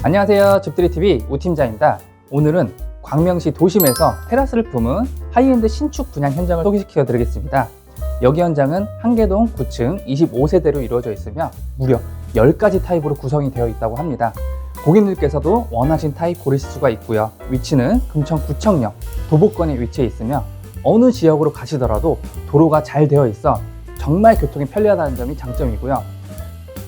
안녕하세요. 집들이TV 우팀장입니다. 오늘은 광명시 도심에서 테라스를 품은 하이엔드 신축 분양 현장을 소개시켜 드리겠습니다. 여기 현장은 한계동 9층 25세대로 이루어져 있으며 무려 10가지 타입으로 구성이 되어 있다고 합니다. 고객님들께서도 원하신 타입 고르실 수가 있고요. 위치는 금천 구청역 도보권에 위치해 있으며 어느 지역으로 가시더라도 도로가 잘 되어 있어 정말 교통이 편리하다는 점이 장점이고요.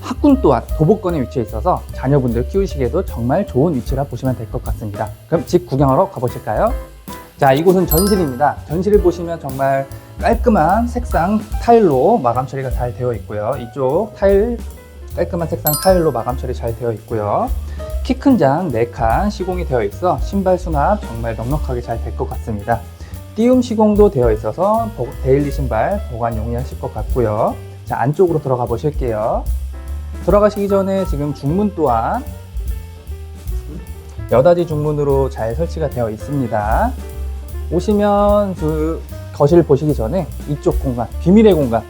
학군 또한 도보권에 위치해 있어서 자녀분들 키우시기에도 정말 좋은 위치라 보시면 될 것 같습니다. 그럼 집 구경하러 가보실까요? 자, 이곳은 전실입니다. 전실을 보시면 정말 깔끔한 색상 타일로 마감 처리가 잘 되어 있고요. 이쪽 타일 깔끔한 색상 타일로 마감 처리 잘 되어 있고요. 키 큰 장 4칸 시공이 되어 있어 신발 수납 정말 넉넉하게 잘 될 것 같습니다. 띄움 시공도 되어 있어서 보- 데일리 신발 보관 용이하실 것 같고요. 자, 안쪽으로 들어가 보실게요. 들어가시기 전에 지금 중문 또한 여닫이 중문으로 잘 설치가 되어 있습니다. 오시면 그 거실 보시기 전에 이쪽 공간, 비밀의 공간,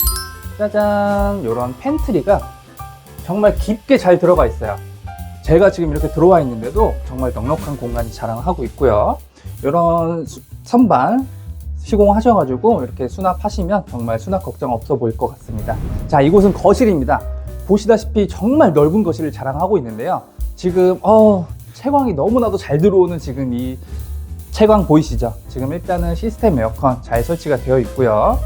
짜잔, 이런 팬트리가 정말 깊게 잘 들어가 있어요. 제가 지금 이렇게 들어와 있는데도 정말 넉넉한 공간이 자랑하고 있고요. 이런 수- 선반 시공하셔가지고 이렇게 수납하시면 정말 수납 걱정 없어 보일 것 같습니다. 자, 이곳은 거실입니다. 보시다시피 정말 넓은 거실을 자랑하고 있는데요. 지금 어, 채광이 너무나도 잘 들어오는 지금 이 채광 보이시죠? 지금 일단은 시스템 에어컨 잘 설치가 되어 있고요.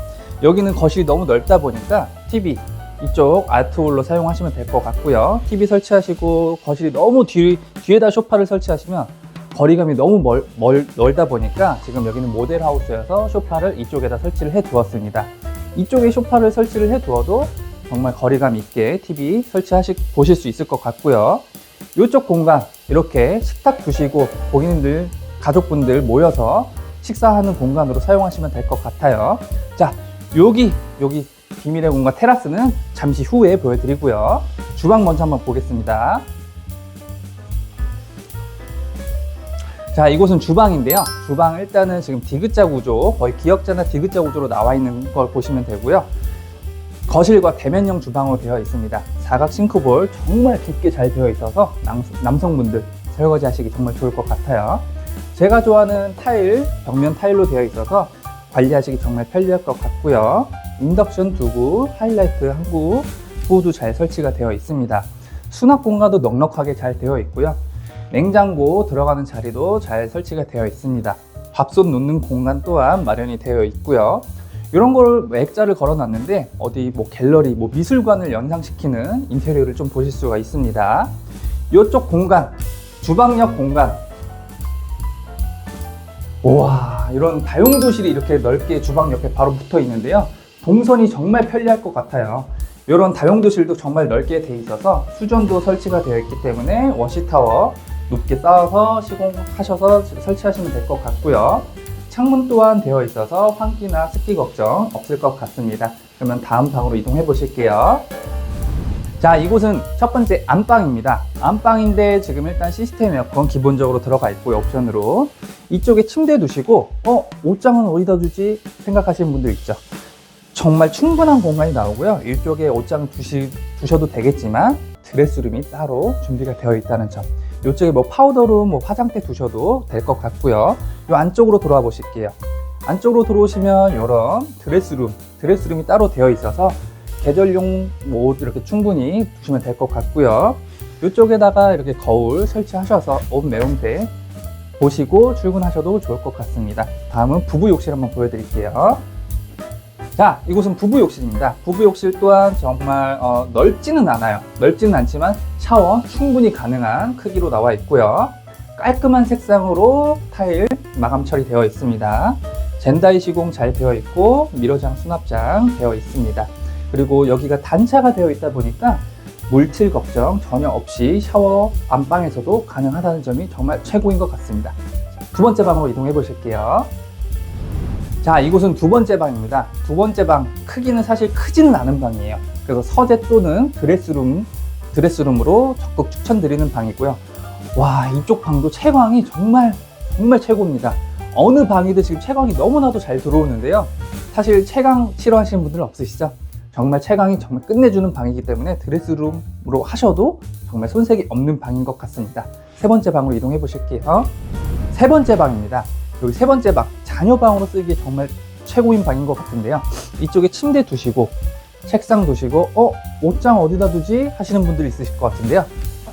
여기는 거실이 너무 넓다 보니까 TV 이쪽 아트홀로 사용하시면 될 것 같고요. TV 설치하시고 거실이 너무 뒤, 뒤에다 소파를 설치하시면 거리감이 너무 멀, 멀, 넓다 보니까 지금 여기는 모델 하우스여서 소파를 이쪽에다 설치를 해 두었습니다. 이쪽에 소파를 설치를 해 두어도 정말 거리감 있게 TV 설치하시 보실 수 있을 것 같고요. 이쪽 공간 이렇게 식탁 두시고 고객님들 가족분들 모여서 식사하는 공간으로 사용하시면 될 것 같아요. 자, 여기 여기 비밀의 공간 테라스는 잠시 후에 보여드리고요. 주방 먼저 한번 보겠습니다. 자, 이곳은 주방인데요. 주방 일단은 지금 디귿자 구조, 거의 기역자나 디귿자 구조로 나와 있는 걸 보시면 되고요. 거실과 대면형 주방으로 되어 있습니다. 사각 싱크볼 정말 깊게 잘 되어 있어서 남, 남성분들 설거지 하시기 정말 좋을 것 같아요. 제가 좋아하는 타일, 벽면 타일로 되어 있어서 관리하시기 정말 편리할 것 같고요. 인덕션 두구, 하이라이트 한 구, 모두 잘 설치가 되어 있습니다. 수납 공간도 넉넉하게 잘 되어 있고요. 냉장고 들어가는 자리도 잘 설치가 되어 있습니다. 밥솥 놓는 공간 또한 마련이 되어 있고요. 이런 걸 액자를 걸어 놨는데 어디 뭐 갤러리, 뭐 미술관을 연상시키는 인테리어를 좀 보실 수가 있습니다. 이쪽 공간, 주방역 공간. 와, 이런 다용도실이 이렇게 넓게 주방 옆에 바로 붙어 있는데요. 동선이 정말 편리할 것 같아요. 이런 다용도실도 정말 넓게 돼 있어서 수전도 설치가 되어 있기 때문에 워시타워 높게 쌓아서 시공하셔서 설치하시면 될 것 같고요. 창문 또한 되어 있어서 환기나 습기 걱정 없을 것 같습니다. 그러면 다음 방으로 이동해 보실게요. 자, 이곳은 첫 번째 안방입니다. 안방인데 지금 일단 시스템 에어컨 기본적으로 들어가 있고요, 옵션으로. 이쪽에 침대 두시고, 어, 옷장은 어디다 두지? 생각하시는 분들 있죠. 정말 충분한 공간이 나오고요. 이쪽에 옷장 두시, 두셔도 되겠지만, 드레스룸이 따로 준비가 되어 있다는 점. 이쪽에 뭐 파우더룸, 뭐 화장대 두셔도 될 것 같고요. 이 안쪽으로 돌아와 보실게요. 안쪽으로 들어오시면 이런 드레스룸, 드레스룸이 따로 되어 있어서 계절용 옷 이렇게 충분히 두시면 될 것 같고요. 이쪽에다가 이렇게 거울 설치하셔서 옷 매운대 보시고 출근하셔도 좋을 것 같습니다. 다음은 부부 욕실 한번 보여드릴게요. 자, 이곳은 부부 욕실입니다. 부부 욕실 또한 정말 어, 넓지는 않아요. 넓지는 않지만 샤워 충분히 가능한 크기로 나와 있고요. 깔끔한 색상으로 타일 마감 처리되어 있습니다. 젠다이 시공 잘 되어 있고 미러장 수납장 되어 있습니다. 그리고 여기가 단차가 되어 있다 보니까 물칠 걱정 전혀 없이 샤워 안방에서도 가능하다는 점이 정말 최고인 것 같습니다. 두 번째 방으로 이동해 보실게요. 자, 이곳은 두 번째 방입니다. 두 번째 방 크기는 사실 크지는 않은 방이에요. 그래서 서재 또는 드레스룸, 드레스룸으로 적극 추천드리는 방이고요. 와, 이쪽 방도 채광이 정말, 정말 최고입니다. 어느 방이든 지금 채광이 너무나도 잘 들어오는데요. 사실 채광 싫어하시는 분들 없으시죠? 정말 채광이 정말 끝내주는 방이기 때문에 드레스룸으로 하셔도 정말 손색이 없는 방인 것 같습니다. 세 번째 방으로 이동해 보실게요. 세 번째 방입니다. 여기 세 번째 방, 자녀 방으로 쓰기에 정말 최고인 방인 것 같은데요. 이쪽에 침대 두시고, 책상 두시고, 어, 옷장 어디다 두지? 하시는 분들이 있으실 것 같은데요.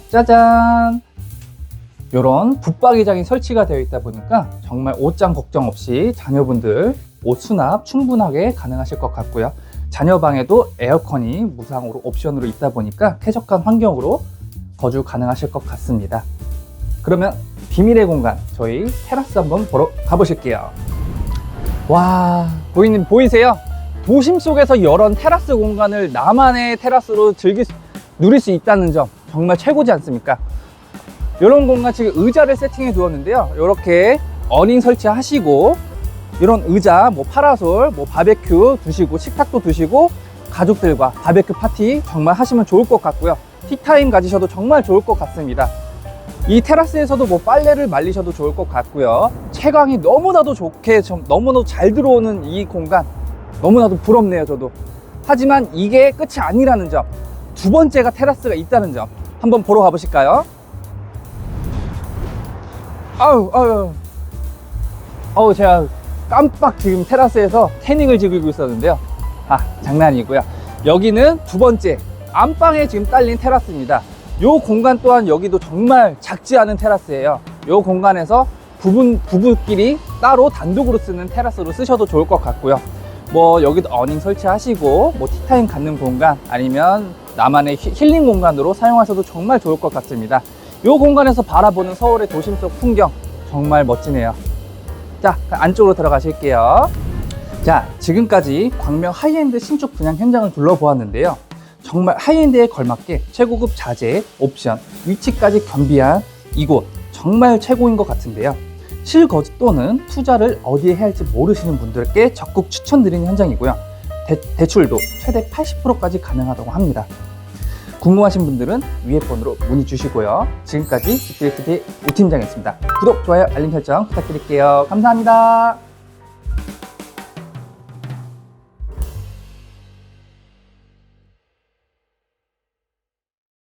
짜잔! 이런 붙박이장이 설치가 되어 있다 보니까 정말 옷장 걱정 없이 자녀분들 옷 수납 충분하게 가능하실 것 같고요. 자녀 방에도 에어컨이 무상으로 옵션으로 있다 보니까 쾌적한 환경으로 거주 가능하실 것 같습니다. 그러면 비밀의 공간 저희 테라스 한번 보러 가보실게요. 와 고객님 보이세요? 도심 속에서 이런 테라스 공간을 나만의 테라스로 즐길 수, 누릴 수 있다는 점 정말 최고지 않습니까? 이런 공간 지금 의자를 세팅해 두었는데요. 이렇게 어닝 설치하시고 이런 의자, 뭐 파라솔, 뭐 바베큐 두시고 식탁도 두시고 가족들과 바베큐 파티 정말 하시면 좋을 것 같고요. 티타임 가지셔도 정말 좋을 것 같습니다. 이 테라스에서도 뭐 빨래를 말리셔도 좋을 것 같고요. 채광이 너무나도 좋게 좀 너무나도 잘 들어오는 이 공간 너무나도 부럽네요, 저도. 하지만 이게 끝이 아니라는 점. 두 번째가 테라스가 있다는 점. 한번 보러 가보실까요? 아우, 아우, 아우, 제가 깜빡 지금 테라스에서 태닝을 즐기고 있었는데요. 아, 장난이고요. 여기는 두 번째 안방에 지금 딸린 테라스입니다. 요 공간 또한 여기도 정말 작지 않은 테라스예요. 요 공간에서 부분 부부끼리 따로 단독으로 쓰는 테라스로 쓰셔도 좋을 것 같고요. 뭐 여기도 어닝 설치하시고 뭐 티타임 갖는 공간 아니면 나만의 히- 힐링 공간으로 사용하셔도 정말 좋을 것 같습니다. 요 공간에서 바라보는 서울의 도심 속 풍경 정말 멋지네요. 자, 안쪽으로 들어가실게요. 자, 지금까지 광명 하이엔드 신축 분양 현장을 둘러보았는데요. 정말 하이엔드에 걸맞게 최고급 자재, 옵션, 위치까지 겸비한 이곳 정말 최고인 것 같은데요. 실거주 또는 투자를 어디에 해야 할지 모르시는 분들께 적극 추천드리는 현장이고요. 대, 출도 최대 80%까지 가능하다고 합니다. 궁금하신 분들은 위에 번호로 문의 주시고요. 지금까지 GTXD 우팀장이었습니다. 구독, 좋아요, 알림 설정 부탁드릴게요. 감사합니다.